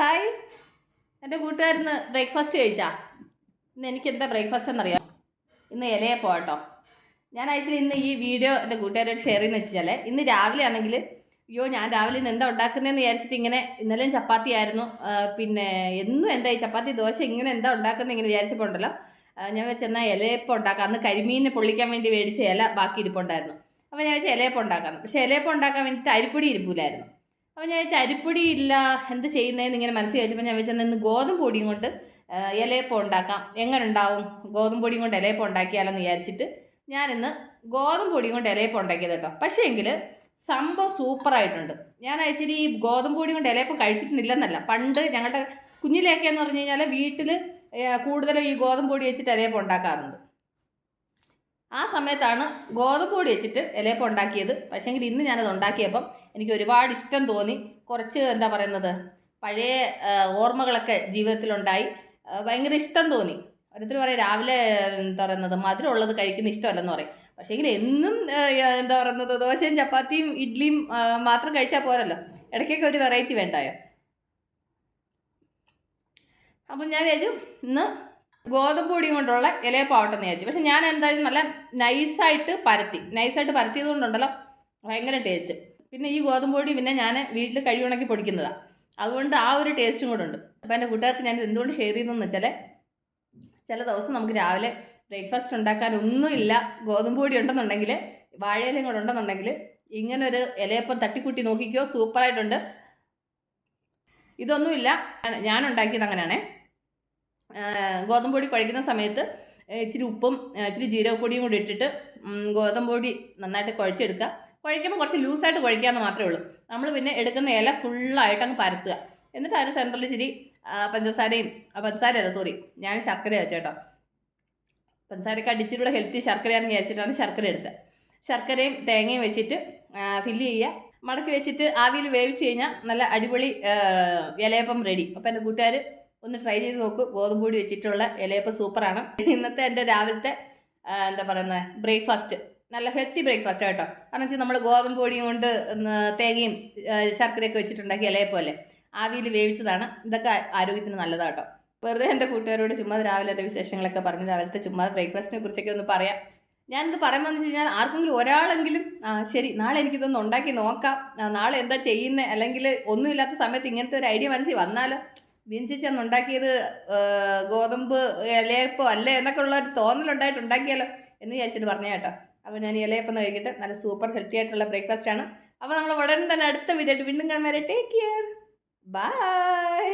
Hi എന്റെ കൂട്ടുകാരിന്ന് breakfast കഴിച്ചാ? ഇന്ന് എനിക്ക് എന്താ ബ്രേക്ക്ഫാസ്റ്റ് എന്നറിയാം? ഇന്ന് ഇലയെ പോകട്ടോ. ഞാൻ അയച്ചാൽ ഇന്ന് ഈ വീഡിയോ എന്റെ കൂട്ടുകാരോട് ഷെയർ ചെയ്യുന്ന വെച്ചാൽ ഇന്ന് രാവിലെ ആണെങ്കിൽ അയ്യോ ഞാൻ രാവിലെ ഇന്ന് എന്താ ഉണ്ടാക്കുന്നതെന്ന് വിചാരിച്ചിട്ട് ഇങ്ങനെ ഇന്നലെയും ചപ്പാത്തി ആയിരുന്നു. പിന്നെ എന്നും എന്താ ഈ ചപ്പാത്തി ദോശ ഇങ്ങനെ എന്താ ഉണ്ടാക്കുന്നത് ഇങ്ങനെ വിചാരിച്ചപ്പോൾ ഉണ്ടല്ലോ. ഞാൻ വെച്ചെന്നാൽ ഇലയപ്പം ഉണ്ടാക്കാം. അന്ന് കരിമീനെ പൊള്ളിക്കാൻ വേണ്ടി മേടിച്ച ഇല ബാക്കി ഇരിപ്പുണ്ടായിരുന്നു അപ്പോൾ ഞാൻ വെച്ചാൽ ഇലയപ്പം ഉണ്ടാക്കാം പക്ഷേ ഇലയപ്പം ഉണ്ടാക്കാൻ വേണ്ടിയിട്ട് അരിപ്പൊടി ഇരിപ്പില്ലായിരുന്നു. അപ്പോൾ ഞാൻ അരിപ്പൊടി ഇല്ല എന്ത് ചെയ്യുന്നതെന്ന് ഇങ്ങനെ മനസ്സിൽ വെച്ചപ്പോൾ ഞാൻ വെച്ചാൽ ഇന്ന് ഗോതമ്പ് പൊടിയും കൊണ്ട് ഇലയപ്പം ഉണ്ടാക്കാം. എങ്ങനെ ഉണ്ടാവും? ഗോതമ്പ് പൊടിയും കൊണ്ട് ഇലയപ്പം ഉണ്ടാക്കിയാലെന്ന് വിചാരിച്ചിട്ട് ഞാനിന്ന് ഗോതമ്പ് പൊടിയും കൊണ്ട് ഇലയപ്പം ഉണ്ടാക്കിയത് കേട്ടോ. പക്ഷേ എങ്കിൽ സംഭവം സൂപ്പറായിട്ടുണ്ട് ഞാൻ അയച്ചിട്ട് ഈ ഗോതമ്പ് പൊടിയും കൊണ്ട് ഇലയപ്പം കഴിച്ചിട്ടില്ലെന്നല്ല. പണ്ട് ഞങ്ങളുടെ കുഞ്ഞിലേക്കെന്ന് പറഞ്ഞു കഴിഞ്ഞാൽ വീട്ടിൽ കൂടുതലും ഈ ഗോതമ്പ് പൊടി വെച്ചിട്ട് ഇലയപ്പം ഉണ്ടാക്കാറുണ്ട്. ആ സമയത്താണ് ഗോതമ്പ് പൊടി വെച്ചിട്ട് ഇലയപ്പം ഉണ്ടാക്കിയത്. പക്ഷേങ്കിൽ ഇന്ന് ഞാനത് ഉണ്ടാക്കിയപ്പം എനിക്ക് ഒരുപാട് ഇഷ്ടം തോന്നി. കുറച്ച് എന്താ പറയുന്നത്? പഴയ ഓർമ്മകളൊക്കെ ജീവിതത്തിലുണ്ടായി. ഭയങ്കര ഇഷ്ടം തോന്നി. ഓരോരുത്തർ പറയും രാവിലെ എന്താ പറയുന്നത് മധുരമുള്ളത് കഴിക്കുന്ന ഇഷ്ടമല്ലെന്ന് പറയും. പക്ഷേങ്കിൽ എന്നും എന്താ പറയുന്നത് ദോശയും ചപ്പാത്തിയും ഇഡ്ഡലിയും മാത്രം കഴിച്ചാൽ പോരല്ലോ. ഇടയ്ക്കൊക്കെ ഒരു വെറൈറ്റി വേണ്ടായോ? അപ്പം ഞാൻ വിചാരിച്ചു ഇന്ന് ഗോതമ്പ് കൊണ്ടുള്ള ഇലയപ്പാവട്ടെ എന്ന് വിചാരിച്ചു. പക്ഷെ ഞാൻ എന്തായാലും നല്ല നൈസായിട്ട് പരത്തി. നൈസായിട്ട് പരത്തിയത് കൊണ്ടുണ്ടല്ലോ ഭയങ്കര ടേസ്റ്റ്. പിന്നെ ഈ ഗോതമ്പ് പൊടി പിന്നെ ഞാൻ വീട്ടിൽ കഴിവുണക്കി പൊടിക്കുന്നതാണ് അതുകൊണ്ട് ആ ഒരു ടേസ്റ്റും കൂടെ ഉണ്ട്. അപ്പോൾ എന്റെ കൂട്ടുകാർക്ക് ഞാൻ എന്തുകൊണ്ട് ഷെയർ ചെയ്തതെന്ന് വെച്ചാൽ ചില ദിവസം നമുക്ക് രാവിലെ ബ്രേക്ക്ഫാസ്റ്റ് ഉണ്ടാക്കാൻ ഒന്നുമില്ല. ഗോതമ്പ് പൊടി ഉണ്ടെന്നുണ്ടെങ്കിൽ വാഴയിലയും കൂടെ ഉണ്ടെന്നുണ്ടെങ്കിൽ ഒരു ഇലയപ്പം തട്ടിക്കൂട്ടി നോക്കിക്കോ. സൂപ്പറായിട്ടുണ്ട്. ഇതൊന്നുമില്ല. ഞാൻ- ഉണ്ടാക്കിയത് അങ്ങനെയാണേ. ഗോതമ്പ് പൊടി കുഴയ്ക്കുന്ന സമയത്ത് ഇച്ചിരി ഉപ്പും ഇച്ചിരി ജീരകപ്പൊടിയും കൂടി ഇട്ടിട്ട് ഗോതമ്പ് പൊടി നന്നായിട്ട് കുഴച്ചെടുക്കുക. കുഴയ്ക്കുമ്പോൾ കുറച്ച് ലൂസായിട്ട് കുഴയ്ക്കാമെന്ന് മാത്രമേ ഉള്ളൂ. നമ്മൾ പിന്നെ എടുക്കുന്ന ഇല ഫുള്ളായിട്ട് അങ്ങ് പരത്തുക. എന്നിട്ട് അതിന് സെന്ററിൽ ഇച്ചിരി പഞ്ചസാരയും പഞ്ചസാര അല്ല സോറി ഞാൻ ശർക്കര വെച്ചേട്ടോ. പഞ്ചസാരയ്ക്ക് അടിച്ചിട്ട് കൂടെ ഹെൽത്തി ശർക്കരയാണെന്ന് വിചാരിച്ചിട്ടാണ് ശർക്കര എടുത്തത്. ശർക്കരയും തേങ്ങയും വെച്ചിട്ട് ഫില്ല് ചെയ്യുക. മടക്കി വെച്ചിട്ട് ആവിയിൽ വേവിച്ച് കഴിഞ്ഞാൽ നല്ല അടിപൊളി ഇലയപ്പം റെഡി അപ്പോൾ എന്റെ കൂട്ടുകാർ ഒന്ന് ട്രൈ ചെയ്ത് നോക്കൂ. ഗോതമ്പ് പൊടി വെച്ചിട്ടുള്ള ഇലയപ്പം സൂപ്പറാണ്. ഇന്നത്തെ എന്റെ രാവിലത്തെ എന്താ പറയുന്നത് ബ്രേക്ക്ഫാസ്റ്റ് നല്ല ഹെൽത്തി ബ്രേക്ക്ഫാസ്റ്റ് കേട്ടോ. കാരണം വെച്ചാൽ നമ്മൾ ഗോതമ്പ് പൊടിയും കൊണ്ട് തേങ്ങയും ശർക്കരയൊക്കെ വെച്ചിട്ടുണ്ടാക്കി ഇലയപ്പം അല്ലേ? ആവിയിൽ വേവിച്ചതാണ്. ഇതൊക്കെ ആരോഗ്യത്തിന് നല്ലതാണ് കേട്ടോ. വെറുതെ എന്റെ കൂട്ടുകാരോട് ചുമ്മാ രാവിലെ എന്റെ വിശേഷങ്ങളൊക്കെ പറഞ്ഞ് രാവിലത്തെ ചുമ്മാ ബ്രേക്ക്ഫാസ്റ്റിനെ കുറിച്ചൊക്കെ ഒന്ന് പറയാം. ഞാനിത് പറയുമ്പോൾ വെച്ച് കഴിഞ്ഞാൽ ആർക്കെങ്കിലും ഒരാളെങ്കിലും ആ ശരി നാളെ എനിക്കിതൊന്ന് ഉണ്ടാക്കി നോക്കാം. നാളെ എന്താ ചെയ്യുന്നത് അല്ലെങ്കിൽ ഒന്നുമില്ലാത്ത സമയത്ത് ഇങ്ങനത്തെ ഒരു ഐഡിയ മനസ്സിൽ വന്നാലോ? ബീൻ ചേച്ചി അന്ന് ഉണ്ടാക്കിയത് ഗോതമ്പ് ഇലയപ്പോ അല്ലേ എന്നൊക്കെ ഉള്ള ഒരു തോന്നലുണ്ടായിട്ട് ഉണ്ടാക്കിയാലോ എന്ന് വിചാരിച്ചിട്ട് പറഞ്ഞ കേട്ടോ. അപ്പോൾ ഞാൻ ഇലയപ്പം കഴിക്കട്ടെ. നല്ല സൂപ്പർ ഹെൽത്തി ആയിട്ടുള്ള ബ്രേക്ക്ഫാസ്റ്റ് ആണ്. അപ്പോൾ നമ്മൾ ഉടനെ തന്നെ അടുത്ത വീഡിയോ ആയിട്ട് വീണ്ടും കാണുന്നവരെ ടേക്ക് കെയർ ബൈ